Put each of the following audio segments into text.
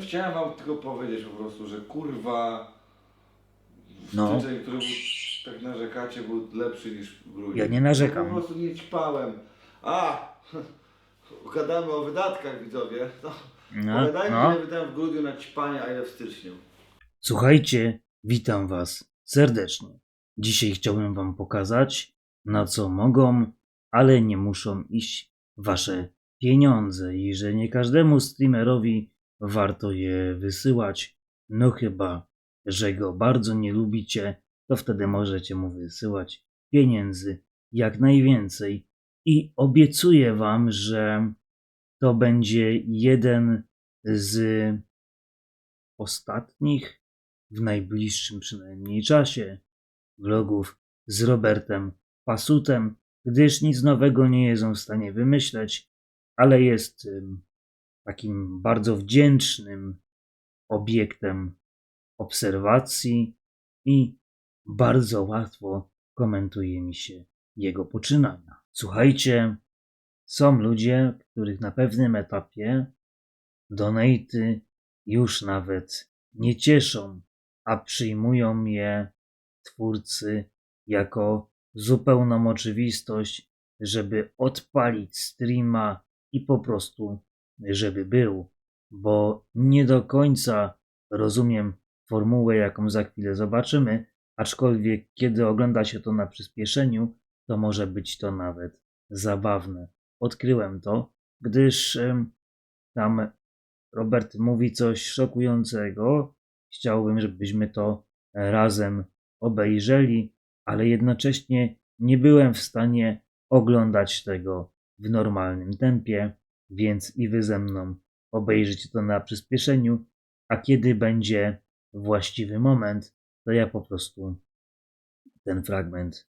No chciałem wam tylko powiedzieć po prostu, że kurwa No. styczeń, który był, tak narzekacie, był lepszy niż grudzień. Ja nie narzekam. Po prostu nie ćpałem. A! Gadamy o wydatkach widzowie. No, No, Pogadajmy, no. ile wydałem w grudniu na ćpanie, a ile w styczniu. Słuchajcie, witam Was serdecznie. Dzisiaj chciałbym Wam pokazać, na co mogą, ale nie muszą iść Wasze pieniądze i że nie każdemu streamerowi warto je wysyłać. No chyba, że go bardzo nie lubicie, to wtedy możecie mu wysyłać pieniędzy jak najwięcej. I obiecuję Wam, że to będzie jeden z ostatnich, w najbliższym przynajmniej czasie, vlogów z Robertem Pasutem, gdyż nic nowego nie jest on w stanie wymyśleć, ale jest takim bardzo wdzięcznym obiektem obserwacji i bardzo łatwo komentuje mi się jego poczynania. Słuchajcie, są ludzie, których na pewnym etapie donaty już nawet nie cieszą, a przyjmują je twórcy jako zupełną oczywistość, żeby odpalić streama i po prostu, żeby był, bo nie do końca rozumiem formułę, jaką za chwilę zobaczymy, aczkolwiek kiedy ogląda się to na przyspieszeniu, to może być to nawet zabawne. Odkryłem to, gdyż tam Robert mówi coś szokującego. Chciałbym, żebyśmy to razem obejrzeli, ale jednocześnie nie byłem w stanie oglądać tego w normalnym tempie, więc i wy ze mną obejrzycie to na przyspieszeniu, a kiedy będzie właściwy moment, to ja po prostu ten fragment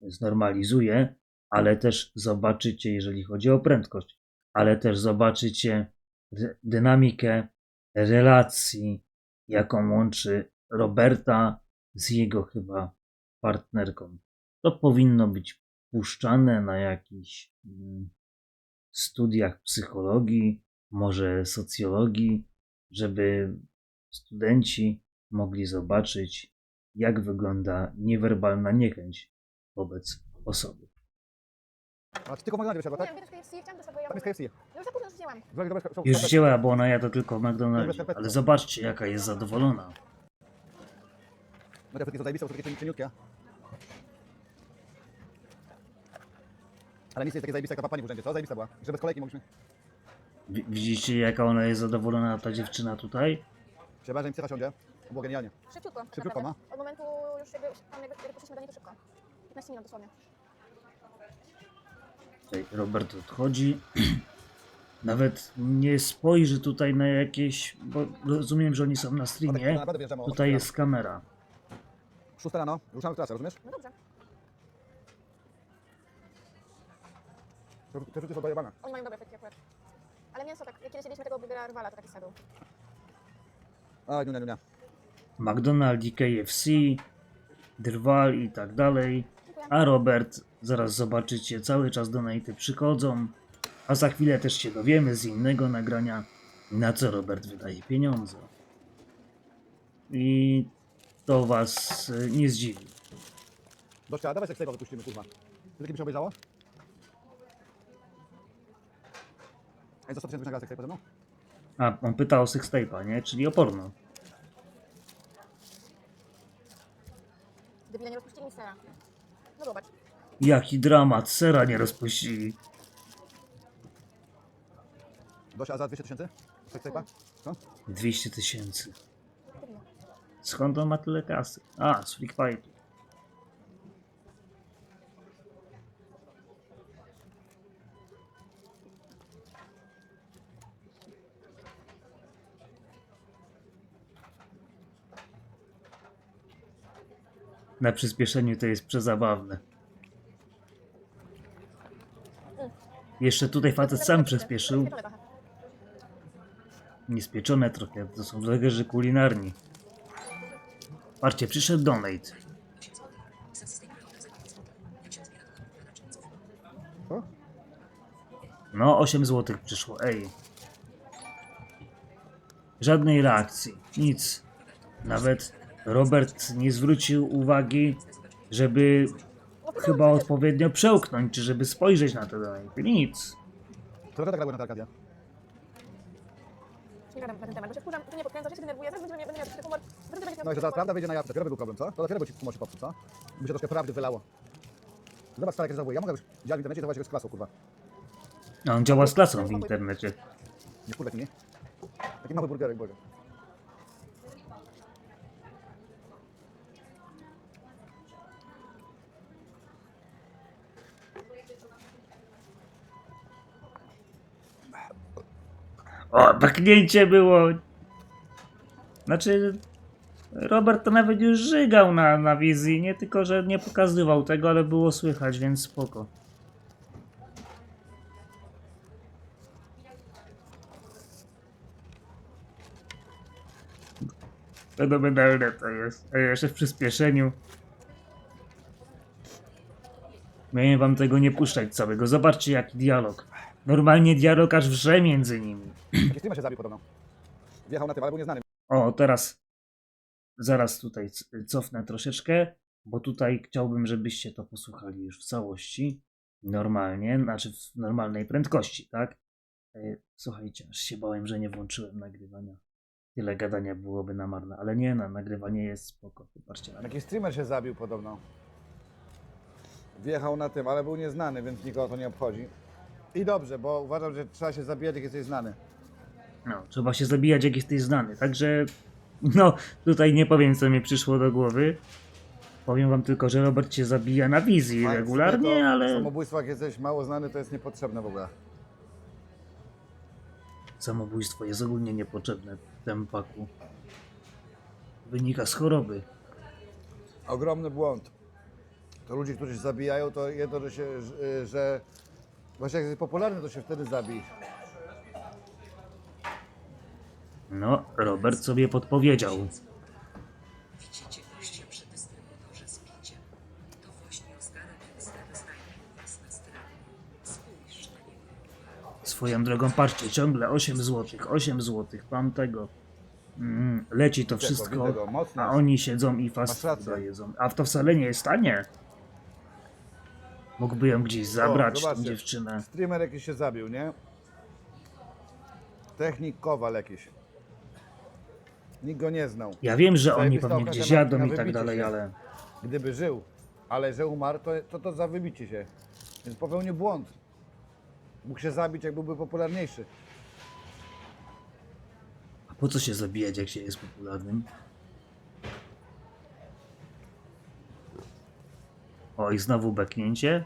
znormalizuję, ale też zobaczycie, jeżeli chodzi o prędkość, ale też zobaczycie dy- dynamikę relacji, jaką łączy Roberta z jego chyba partnerką. To powinno być puszczane na jakichś mm, studiach psychologii, może socjologii, żeby studenci mogli zobaczyć, jak wygląda niewerbalna niechęć wobec osoby. A ty tylko w McDonaldzie wysiadła, Nie, tak? bierzesz KFC, chciałam to sobie, ja Tam jest KFC. No już za późno, już wzięłam. Zobacz, zobacz, zobacz, Już zobacz. wzięła, bo ona jada tylko w McDonaldzie, ale zobaczcie, jaka jest zadowolona. No te frytki są zajebiste, bo są takie cieniutkie. Ale nic nie jest takie zajebiste jak ta pani w urzędzie, co? Zajebista była. Że bez kolejki mogliśmy. Wi- Widzicie, jaka ona jest zadowolona, ta dziewczyna tutaj? Trzeba, że im psycha siądzie. To było genialnie. Szybciutko. tak Szybciutko, naprawdę. Od momentu już jakby, tam jakby, jakby poszliśmy do niej to szybko. 15 minut dosłownie. Tutaj Robert odchodzi. Nawet nie spojrzy tutaj na jakieś, bo rozumiem, że oni są na A tak streamie. naprawdę wyjeżdżamy o Tutaj 8 jest kamera. 6 rano, ruszamy w trasę, rozumiesz? No dobrze. Te te frytki są dojebane. Oni mają dobre frytki akurat. Ale mięso tak, jak kiedyś jedliśmy tego burgera Rywala, to taki sadł. A, niunia, niunia. McDonald's, i KFC, Drwal i tak dalej. A Robert, zaraz zobaczycie, cały czas donaty przychodzą. A za chwilę też się dowiemy z innego nagrania, na co Robert wydaje pieniądze. I to was y, nie zdziwi. Dościa, dawaj sekstejpa wypuścimy, kurwa. Frytki by się obejrzało? Ej, za 100 tysięcy nagrała sekstejpa ze mną? A, on pyta o sextape'a, nie? Czyli o porno. Debile nie rozpuścili mi sera. No zobacz. Jaki dramat, sera nie rozpuścili. Dosia, a za 200 tysięcy? Sekstejpa? Co? 200 tysięcy. Skąd on ma tyle kasy? A, z Flickfightu. Na przyspieszeniu to jest przezabawne. Jeszcze tutaj facet sam przyspieszył. Niespieczone trochę, to są vlogerzy kulinarni. Patrzcie, przyszedł donate. No, 8 zł przyszło, ej. Żadnej reakcji, nic. Nawet Robert nie zwrócił uwagi, żeby chyba odpowiednio przełknąć, czy żeby spojrzeć na to dalej. Nic. To tak reaguje na tę Arkadię. Nie gadam na ten temat, bo się wkurzam, ty mnie podkręcasz, ja się denerwuję, zaraz będę miał będę miał taki humor. Zaraz No i miał to teraz prawda wyjdzie na jaw. Dopiero by był problem, co? To dopiero by ci pomocy popsuł, co? By się troszkę prawdy wylało. Zobacz, stary, jak zachowuje. Ja mogę już działać w internecie, zachować się z klasą, kurwa. A on działa z klasą w internecie. Nie kurwa, nie? Taki mały burgerek, Boże. O, pachnięcie było. Znaczy, Robert to nawet już żygał na, na wizji, nie tylko, że nie pokazywał tego, ale było słychać, więc spoko. Fenomenalne to jest. A jeszcze w przyspieszeniu. Miałem wam tego nie puszczać całego. Zobaczcie jaki dialog. Normalnie dialog aż wrze między nimi. Taki streamer się zabił podobno. Wjechał na tym, ale był nieznany. O, teraz zaraz tutaj cofnę troszeczkę, bo tutaj chciałbym, żebyście to posłuchali już w całości. Normalnie, znaczy w normalnej prędkości, tak? E, Słuchajcie, aż się bałem, że nie włączyłem nagrywania. Tyle gadania byłoby na marne, ale nie, na nagrywanie jest spoko. To. Taki streamer się zabił podobno. Wjechał na tym, ale był nieznany, więc nikogo to nie obchodzi. I dobrze, bo uważam, że trzeba się zabijać, jak jesteś znany. No, trzeba się zabijać, jak jesteś znany. Także, no, tutaj nie powiem, co mi przyszło do głowy. Powiem wam tylko, że Robert się zabija na wizji regularnie, to ale Samobójstwo, jak jesteś mało znany, to jest niepotrzebne w ogóle. samobójstwo jest ogólnie niepotrzebne w tym paku. Wynika z choroby. Ogromny błąd. To ludzie, którzy się zabijają, to jedno, że się, że, właśnie jak jesteś popularny, to się wtedy zabij. No, Robert sobie podpowiedział. Widzicie gościa przy dystrybutorze z piciem? To właśnie dostaje na stronę. Spójrz na niego. Swoją drogą, patrzcie, ciągle 8 zł, 8 zł, mam tego. Mm, leci to wszystko, mocno. a oni siedzą i fast Masz rację. food jedzą. A to wcale nie jest tanie. Mógłby ją gdzieś zabrać, zobaczcie. dziewczynę. Streamer jakiś się zabił, nie? Technik Kowal jakiś. Nikt go nie znał. Ja wiem, że oni pewnie gdzieś jadą i tak dalej, się. ale... Gdyby żył, ale że umarł, to to, to za wybicie się. Więc popełnił błąd. Mógł się zabić, jak byłby popularniejszy. A po co się zabijać, jak się jest popularnym? O, i znowu beknięcie.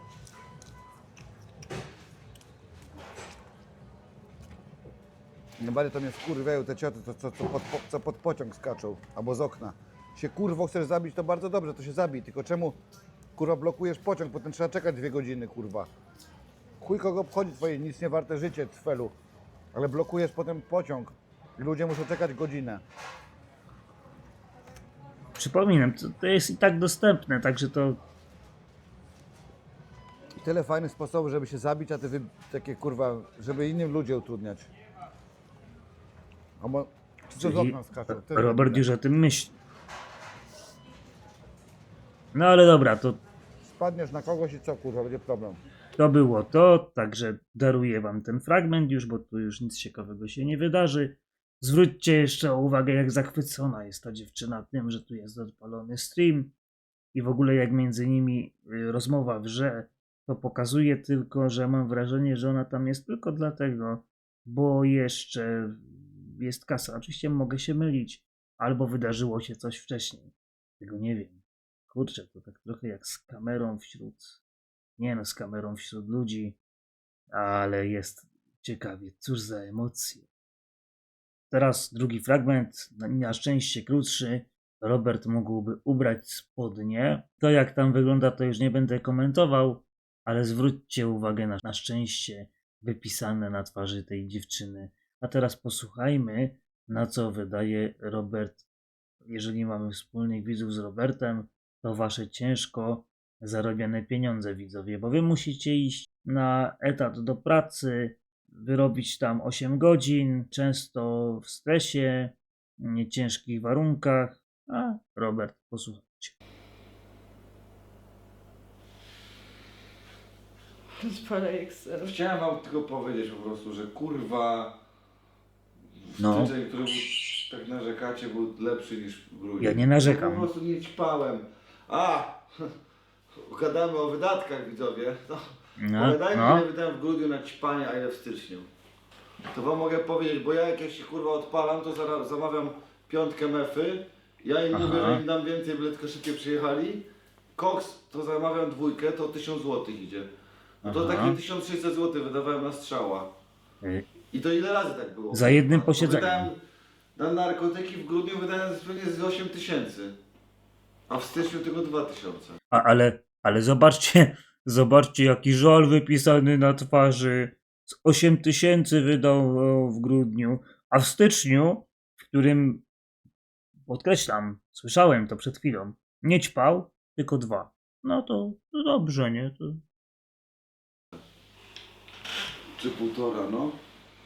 Najbardziej to mnie wkurwiają te cioty, co, co, co, pod, po- co pod pociąg skaczą, albo z okna. Się kurwo chcesz zabić, to bardzo dobrze, to się zabij. Tylko czemu kurwa blokujesz pociąg, potem trzeba czekać dwie godziny, kurwa. Chuj kogo obchodzi twoje nic nie warte życie, cfelu. Ale blokujesz potem pociąg i ludzie muszą czekać godzinę. Przypominam, to, to jest i tak dostępne, także to Tyle fajnych sposobów, żeby się zabić, a ty wy... takie kurwa, żeby innym ludzie utrudniać. A mo... Czy co z Czyli okna skaczą? Też Robert już o tym myśli. No ale dobra, to, Spadniesz na kogoś i co kurwa, będzie problem. to było to, także daruję wam ten fragment już, bo tu już nic ciekawego się nie wydarzy. Zwróćcie jeszcze uwagę, jak zachwycona jest ta dziewczyna tym, że tu jest odpalony stream i w ogóle jak między nimi y, rozmowa wrze, to pokazuje tylko, że mam wrażenie, że ona tam jest tylko dlatego, bo jeszcze jest kasa. Oczywiście mogę się mylić, albo wydarzyło się coś wcześniej. Tego nie wiem. Kurczę, to tak trochę jak z kamerą wśród. Nie no, z kamerą wśród ludzi, ale jest ciekawie. Cóż za emocje. Teraz drugi fragment, na, szczęście krótszy. Robert mógłby ubrać spodnie. To jak tam wygląda, to już nie będę komentował, ale zwróćcie uwagę na, na szczęście wypisane na twarzy tej dziewczyny. A teraz posłuchajmy, na co wydaje Robert. Jeżeli mamy wspólnych widzów z Robertem, to wasze ciężko zarobione pieniądze, widzowie, bo wy musicie iść na etat do pracy, wyrobić tam 8 godzin, często w stresie, ciężkich warunkach. A Robert, Odpalaj Excel. Chciałem wam tylko powiedzieć po prostu, że kurwa No. styczeń, który był, tak narzekacie, był lepszy niż grudzień. Ja nie narzekam. Po prostu nie ćpałem. A! Gadamy o wydatkach widzowie. No, No, Pogadajmy no. ile wydałem w grudniu na ćpanie, a ile w styczniu. To wam mogę powiedzieć, bo ja jak ja się kurwa odpalam, to zamawiam piątkę mefy. Ja im Aha. mówię, że im dam więcej, byle tylko szybciej przyjechali. Cox to zamawiam dwójkę, to 1000 zł idzie. No to Aha. takie 1600 zł wydawałem na strzała. I to ile razy tak było? Za jednym posiedzeniem. Wydałem na narkotyki w grudniu wydałem zupełnie z 8 tysięcy. A w styczniu tylko 2000. A, ale, ale zobaczcie, zobaczcie jaki żal wypisany na twarzy. Z 8 tysięcy wydał e, w grudniu, a w styczniu, w którym, podkreślam, słyszałem to przed chwilą, nie ćpał, tylko dwa. No to, to dobrze, nie? To, Czy półtora, no.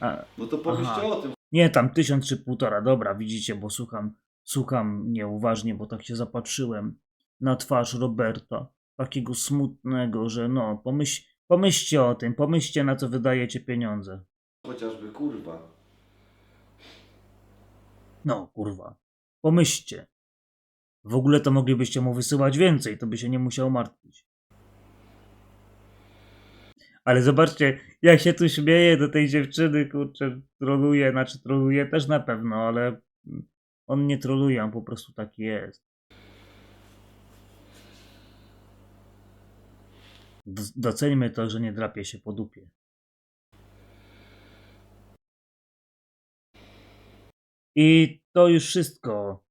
a, No to pomyślcie Aha. o tym. nie, tam tysiąc czy półtora, dobra, widzicie, bo słucham, słucham nieuważnie, bo tak się zapatrzyłem na twarz Roberta, takiego smutnego, że no, pomyśl, pomyślcie o tym, pomyślcie na co wydajecie pieniądze. Chociażby kurwa. No, kurwa. Pomyślcie. W ogóle to moglibyście mu wysyłać więcej, to by się nie musiał martwić. Ale zobaczcie, jak się tu śmieje do tej dziewczyny, kurczę, troluje, znaczy troluje też na pewno, ale on nie troluje, on po prostu taki jest. Doceńmy to, że nie drapie się po dupie. I to już wszystko.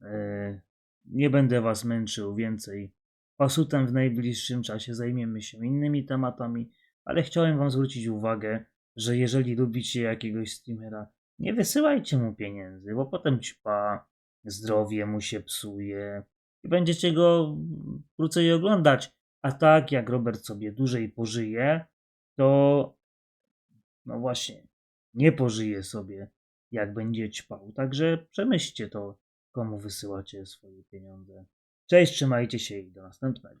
E, Nie będę Was męczył więcej. Pasutem w najbliższym czasie zajmiemy się innymi tematami, ale chciałem Wam zwrócić uwagę, że jeżeli lubicie jakiegoś streamera, nie wysyłajcie mu pieniędzy, bo potem ćpa, zdrowie mu się psuje i będziecie go krócej oglądać. A tak jak Robert sobie dłużej pożyje, to no właśnie, nie pożyje sobie jak będzie ćpał. Także przemyślcie to, komu wysyłacie swoje pieniądze. Cześć, trzymajcie się i do następnego.